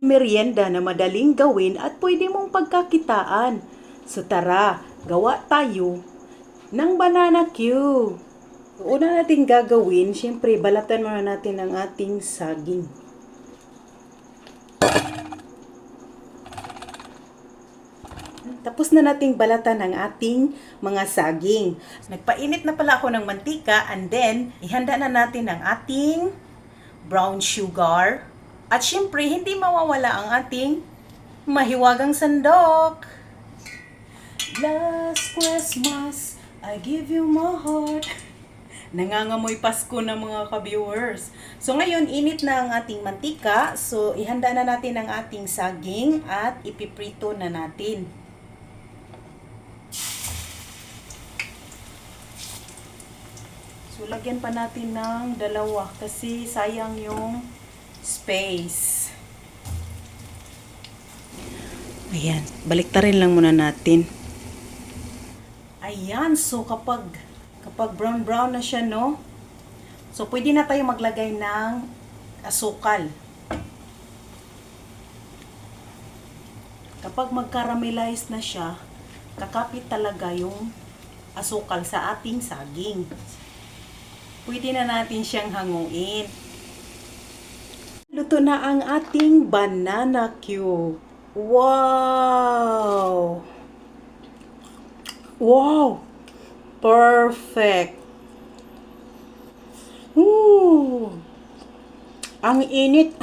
merienda na madaling gawin at pwede mong pagkakitaan. So tara, gawa tayo ng banana cue. Una natin gagawin, syempre balatan muna natin ang ating saging. Tapos na nating balatan ang ating mga saging. Nagpainit na pala ako ng mantika and then ihanda na natin ang ating brown sugar. At syempre, hindi mawawala ang ating mahiwagang sandok. Last Christmas, I give you my heart. Nangangamoy Pasko na mga ka-viewers. So ngayon, init na ang ating mantika. So ihanda na natin ang ating saging at ipiprito na natin. So lagyan pa natin ng dalawa kasi sayang yung space. Ayan, baliktarin lang muna natin. Ayan, so kapag kapag brown brown na siya, no? So pwede na tayo maglagay ng asukal. Kapag mag-caramelize na siya, kakapit talaga yung asukal sa ating saging. Pwede na natin siyang hanguin. Luto na ang ating banana cue. Wow! Wow! Perfect! Woo! Ang init!